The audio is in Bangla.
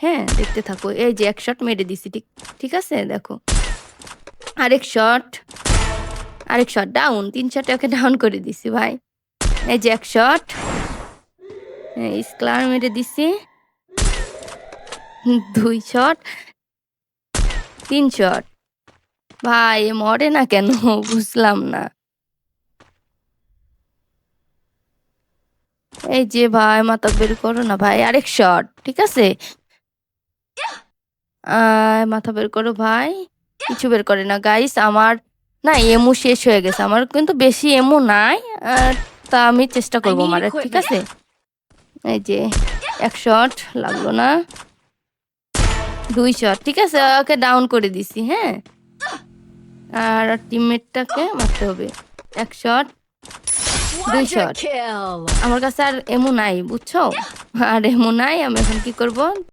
হ্যাঁ দেখতে থাকো। এই যে এক শট মেরে দিছি, ঠিক ঠিক আছে? দেখো। আরেক শট আরেক শট ডাউন তিন শটে ওকে ডাউন করে দিছি, ভাই। এই যে এক শট স্ক্লার মেরে দিছি। দুই শট তিন শট ভাই মরে না কেন? বুঝলাম না। এই যে ভাই মাথা বের করো না ভাই। আরেক শট ঠিক আছে? আহ, মাথা বের করো ভাই। কিছু বের করে না গাইস আমার না এমু শেষ হয়ে গেছে। আমার কিন্তু বেশি এমু নাই তা আমি চেষ্টা করব মারার ঠিক আছে? এই যে এক শট লাগল না। দুই শট ঠিক আছে? ওকে ডাউন করে দিছি হ্যাঁ? আর টিমমেটটাকে মারতে হবে। এক শট দুই kill. আমার কাছে আর এমু নাই বুঝছ? আর এমু নাই আমি এখন কি করব?